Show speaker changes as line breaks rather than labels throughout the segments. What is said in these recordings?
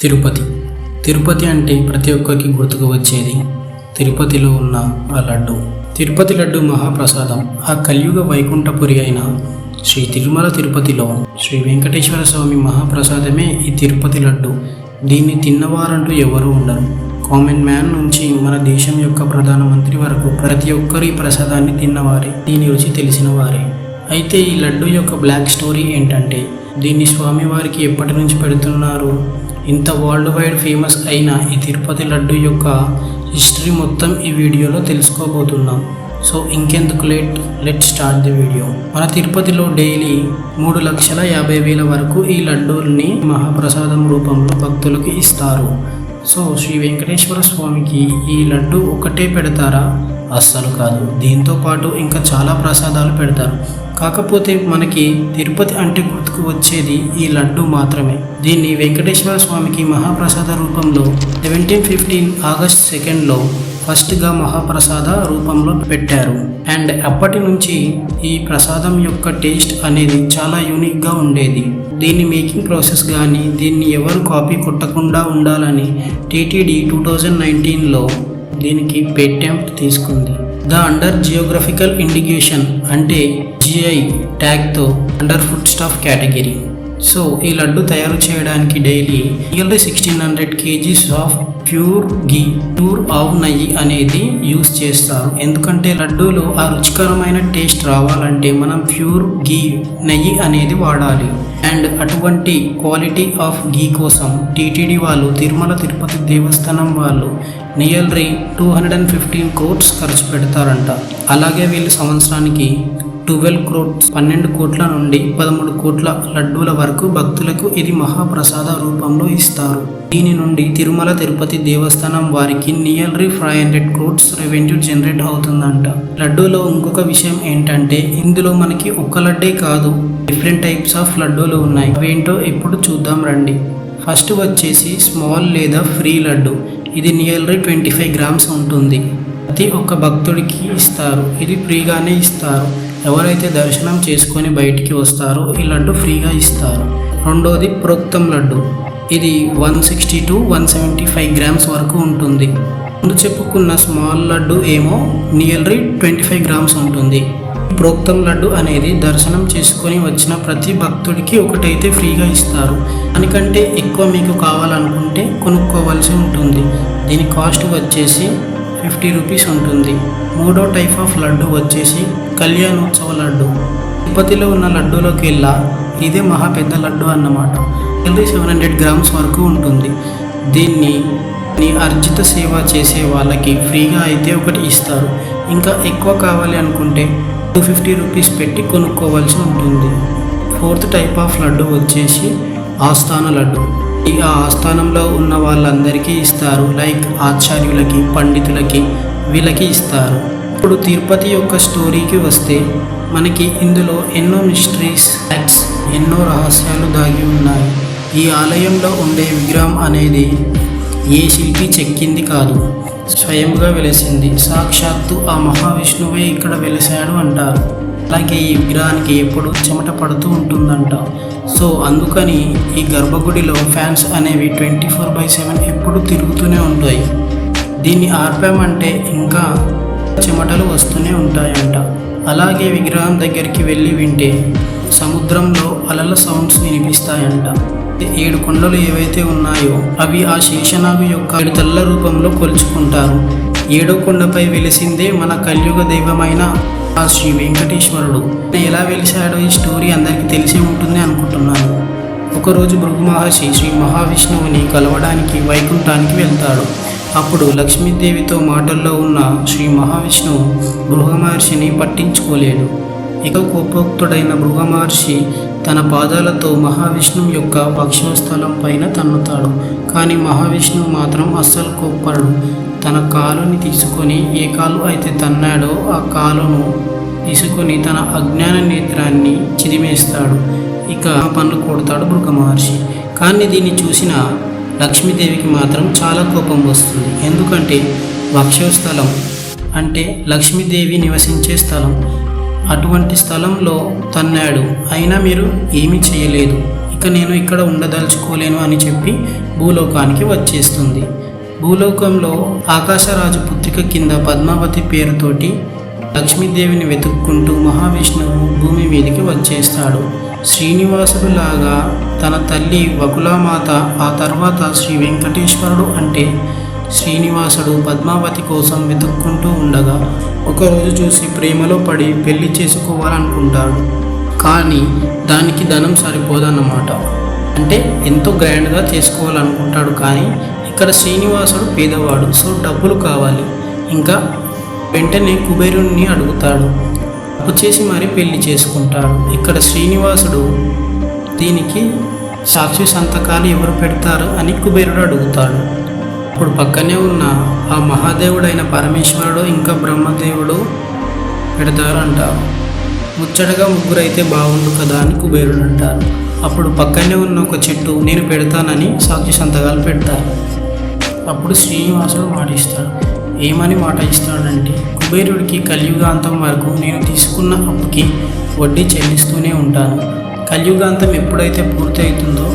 తిరుపతి. తిరుపతి అంటే ప్రతి ఒక్కరికి గుర్తుకు వచ్చేది తిరుపతిలో ఉన్న ఆ లడ్డు. తిరుపతి లడ్డు మహాప్రసాదం. ఆ కలియుగ వైకుంఠపురి అయిన శ్రీ తిరుమల తిరుపతిలో శ్రీ వెంకటేశ్వర స్వామి మహాప్రసాదమే ఈ తిరుపతి లడ్డు. దీన్ని తిన్నవారంటూ ఎవరూ ఉండరు. కామన్ మ్యాన్ నుంచి మన దేశం యొక్క ప్రధానమంత్రి వరకు ప్రతి ఒక్కరు ఈ ప్రసాదాన్ని తిన్నవారే. దీని రుచి తెలిసిన వారే అయితే ఈ లడ్డు యొక్క బ్లాక్ స్టోరీ ఏంటంటే దీన్ని స్వామివారికి ఎప్పటి నుంచి పెడుతున్నారు? ఇంత వరల్డ్ వైడ్ ఫేమస్ అయిన ఈ తిరుపతి లడ్డు యొక్క హిస్టరీ మొత్తం ఈ వీడియోలో తెలుసుకోబోతున్నాం. సో ఇంకెందుకు late let start the video మన తిరుపతిలో డైలీ మూడు లక్షల యాభై వేల వరకు ఈ లడ్డూల్ని మహాప్రసాదం రూపంలో భక్తులకు ఇస్తారు. సో శ్రీ వెంకటేశ్వర స్వామికి ఈ లడ్డు ఒకటే పెడతారా? అస్సలు కాదు. దీంతో పాటు ఇంకా చాలా ప్రసాదాలు పెడతారు. కాకపోతే మనకి తిరుపతి అంటే గుర్తుకు వచ్చేది ఈ లడ్డు మాత్రమే. దీన్ని వెంకటేశ్వర స్వామికి మహాప్రసాద రూపంలో సెవెంటీన్ ఫిఫ్టీన్ ఆగస్ట్ సెకండ్లో ఫస్ట్గా మహాప్రసాద రూపంలో పెట్టారు. అండ్ అప్పటి నుంచి ఈ ప్రసాదం యొక్క టేస్ట్ అనేది చాలా యూనిక్గా ఉండేది. దీని మేకింగ్ ప్రాసెస్ కానీ దీన్ని ఎవరు కాపీ కొట్టకుండా ఉండాలని టీటీడీ టూ థౌజండ్ నైన్టీన్లో దీనికి పేటెంట్ తీసుకుంది. ద అండర్ జియోగ్రఫికల్ ఇండికేషన్ అంటే GI ట్యాగ్తో under food stuff category. So ఈ లడ్డు తయారు చేయడానికి daily nearly sixteen hundred KGs of pure ghee pure ఆవు నెయ్యి అనేది యూస్ చేస్తారు. ఎందుకంటే లడ్డూలో ఆ రుచికరమైన టేస్ట్ రావాలంటే మనం ప్యూర్ గీ నెయ్యి అనేది వాడాలి. అండ్ అటువంటి క్వాలిటీ ఆఫ్ గీ కోసం టీటీడీ వాళ్ళు తిరుమల తిరుపతి దేవస్థానం వాళ్ళు nearly two hundred and fifteen crores ఖర్చు పెడతారంట. అలాగే వీళ్ళు సంవత్సరానికి ట్వెల్వ్ క్రోడ్స్ పన్నెండు కోట్ల నుండి పదమూడు కోట్ల లడ్డూల వరకు భక్తులకు ఇది మహాప్రసాద రూపంలో ఇస్తారు. దీని నుండి తిరుమల తిరుపతి దేవస్థానం వారికి nearly five hundred crores revenue generate అవుతుందంట. లడ్డూలో ఇంకొక విషయం ఏంటంటే ఇందులో మనకి ఒక్క లడ్డే కాదు డిఫరెంట్ టైప్స్ ఆఫ్ లడ్డూలు ఉన్నాయి. అవేంటో ఇప్పుడు చూద్దాం రండి. ఫస్ట్ వచ్చేసి స్మాల్ లేదా ఫ్రీ లడ్డు. ఇది నియర్లీ ట్వంటీ ఫైవ్ గ్రామ్స్ ఉంటుంది. ప్రతి ఒక్క భక్తుడికి ఇస్తారు. ఇది ఫ్రీగానే ఇస్తారు. ఎవరైతే దర్శనం చేసుకొని బయటికి వస్తారో ఈ లడ్డు ఫ్రీగా ఇస్తారు. రెండోది ప్రోక్తం లడ్డు. ఇది one sixty two one seventy five grams వరకు ఉంటుంది. ముందు చెప్పుకున్న స్మాల్ లడ్డు ఏమో నియర్లీ ట్వంటీ ఫైవ్ గ్రామ్స్ ఉంటుంది. ప్రోక్తం లడ్డు అనేది దర్శనం చేసుకొని వచ్చిన ప్రతి భక్తుడికి ఒకటైతే ఫ్రీగా ఇస్తారు. దానికంటే ఎక్కువ మీకు కావాలనుకుంటే కొనుక్కోవాల్సి ఉంటుంది. దీని కాస్ట్ వచ్చేసి ఫిఫ్టీ రూపీస్ ఉంటుంది. మూడో టైప్ ఆఫ్ లడ్డు వచ్చేసి కళ్యాణోత్సవ లడ్డు. తిరుపతిలో ఉన్న లడ్డూలోకి వెళ్ళా. ఇదే మహా పెద్ద లడ్డు అన్నమాట. ఎల్రీ సెవెన్ హండ్రెడ్ గ్రామ్స్ వరకు ఉంటుంది. దీన్ని నీ అర్జిత సేవ చేసే వాళ్ళకి ఫ్రీగా అయితే ఒకటి ఇస్తారు. ఇంకా ఎక్కువ కావాలి అనుకుంటే టూ ఫిఫ్టీ రూపీస్ పెట్టి కొనుక్కోవాల్సి ఉంటుంది. ఫోర్త్ టైప్ ఆఫ్ లడ్డు వచ్చేసి ఆస్థాన లడ్డు. ఈ ఆస్థానంలో ఉన్న వాళ్ళందరికీ ఇస్తారు. లైక్ ఆచార్యులకి పండితులకి వీళ్ళకి ఇస్తారు. ఇప్పుడు తిరుపతి యొక్క స్టోరీకి వస్తే మనకి ఇందులో ఎన్నో మిస్టరీస్ ఫ్యాక్ట్స్ ఎన్నో రహస్యాలు దాగి ఉన్నాయి. ఈ ఆలయంలో ఉండే విగ్రహం అనేది ఏ శిల్పి చెక్కింది కాదు స్వయంగా వెలిసింది. సాక్షాత్తు ఆ మహావిష్ణువే ఇక్కడ వెలిశాడు అంటారు. అలాగే ఈ విగ్రహానికి ఎప్పుడు చెమట పడుతూ ఉంటుందంట. సో అందుకని ఈ గర్భగుడిలో ఫ్యాన్స్ అనేవి ట్వంటీ ఫోర్ బై సెవెన్ ఎప్పుడు తిరుగుతూనే ఉంటాయి. దీన్ని ఆర్పామంటే ఇంకా చెమటలు వస్తూనే ఉంటాయంట. అలాగే విగ్రహం దగ్గరికి వెళ్ళి వింటే సముద్రంలో అలల సౌండ్స్ వినిపిస్తాయంట. ఏడు కొండలు ఏవైతే ఉన్నాయో అవి ఆ శేషనాగు యొక్క ఏడు తెల్ల రూపంలో కొలుచుకుంటారు. ఏడో కొండపై వెలిసిందే మన కలియుగ దైవమైన ఆ శ్రీ వెంకటేశ్వరుడు. ఎలా వెలిశాడో ఈ స్టోరీ అందరికీ తెలిసే ఉంటుంది అనుకుంటున్నాను. ఒకరోజు భృగు మహర్షి శ్రీ మహావిష్ణువుని కలవడానికి వైకుంఠానికి వెళ్తాడు. అప్పుడు లక్ష్మీదేవితో మాటల్లో ఉన్న శ్రీ మహావిష్ణువు భృగ మహర్షిని పట్టించుకోలేడు. ఇక కోపోక్తుడైన భృగ మహర్షి తన పాదాలతో మహావిష్ణువు యొక్క వక్షస్థలం పైన తన్నుతాడు. కానీ మహావిష్ణువు మాత్రం అస్సలు కోప్పడు తన కాలుని తీసుకొని ఏ కాలు అయితే తన్నాడో ఆ కాలును తీసుకొని తన అజ్ఞాన నేత్రాన్ని చిదిమేస్తాడు. ఇక పనులు కొడతాడు భృగ మహర్షి కానీ దీన్ని చూసిన లక్ష్మీదేవికి మాత్రం చాలా కోపం వస్తుంది. ఎందుకంటే వక్షస్థలం అంటే లక్ష్మీదేవి నివసించే స్థలం. అటువంటి స్థలంలో తన్నాడు. అయినా మీరు ఏమీ చేయలేదు. ఇక నేను ఇక్కడ ఉండదలుచుకోలేను అని చెప్పి భూలోకానికి వచ్చేస్తుంది. భూలోకంలో ఆకాశరాజు పుత్రిక కింద పద్మావతి పేరుతోటి లక్ష్మీదేవిని వెతుక్కుంటూ మహావిష్ణువు భూమి మీదకి వచ్చేస్తాడు. శ్రీనివాసుడు లాగా తన తల్లి వకులామాత ఆ తర్వాత శ్రీ వెంకటేశ్వరుడు అంటే శ్రీనివాసుడు పద్మావతి కోసం వెతుక్కుంటూ ఉండగా ఒకరోజు చూసి ప్రేమలో పడి పెళ్ళి చేసుకోవాలనుకుంటాడు. కానీ దానికి ధనం సరిపోదన్నమాట. అంటే ఎంతో గ్రాండ్గా చేసుకోవాలనుకుంటాడు కానీ ఇక్కడ శ్రీనివాసుడు పేదవాడు సో డబ్బులు కావాలి. ఇంకా వెంటనే కుబేరుణ్ణి అడుగుతాడు. అప్పు చేసి మరీ పెళ్ళి చేసుకుంటాడు. ఇక్కడ శ్రీనివాసుడు దీనికి సాక్షి సంతకాలు ఎవరు పెడతారు అని కుబేరుడు అడుగుతాడు. ఇప్పుడు పక్కనే ఉన్న ఆ మహాదేవుడైన పరమేశ్వరుడు ఇంకా బ్రహ్మదేవుడు పెడతారు అంటారు ముచ్చటగా ముగ్గురు అయితే బాగుండు కదా అని కుబేరుడు అంటారు. అప్పుడు పక్కనే ఉన్న ఒక చెట్టు నేను పెడతానని సాక్షి సంతకాలు పెడతారు. అప్పుడు శ్రీనివాసుడు మాట ఇస్తాడు. ఏమని మాట ఇస్తాడంటే కుబేరుడికి కలియుగాంతం వరకు నేను తీసుకున్న అప్పుకి వడ్డీ చెల్లిస్తూనే ఉంటాను. కలియుగాంతం ఎప్పుడైతే పూర్తవుతుందో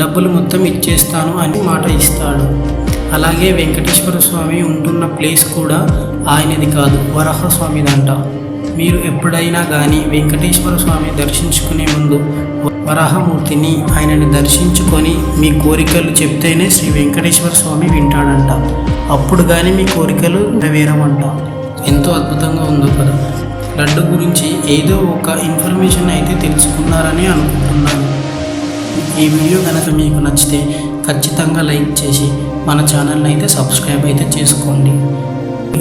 డబ్బులు మొత్తం ఇచ్చేస్తాను అని మాట ఇస్తాడు. అలాగే వెంకటేశ్వర స్వామి ఉంటున్న ప్లేస్ కూడా ఆయనది కాదు వరహ స్వామిదంట మీరు ఎప్పుడైనా కానీ వెంకటేశ్వర స్వామి దర్శించుకునే ముందు వరాహమూర్తిని ఆయనని దర్శించుకొని మీ కోరికలు చెప్తేనే శ్రీ వెంకటేశ్వర స్వామి వింటాడంట. అప్పుడు కానీ మీ కోరికలు నెరవేరమంట. ఎంతో అద్భుతంగా ఉందో కదా. లడ్డు గురించి ఏదో ఒక ఇన్ఫర్మేషన్ అయితే తెలుసుకున్నారని అనుకుంటున్నాను. ఈ వీడియో కనుక మీకు నచ్చితే ఖచ్చితంగా లైక్ చేసి మన ఛానల్ని అయితే సబ్స్క్రైబ్ అయితే చేసుకోండి.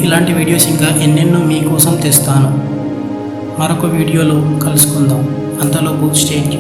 ఇలాంటి వీడియోస్ ఇంకా ఎన్నెన్నో మీకోసం తెస్తాను. మరొక వీడియోలో కలుసుకుందాం. అంతలోపు స్టేట్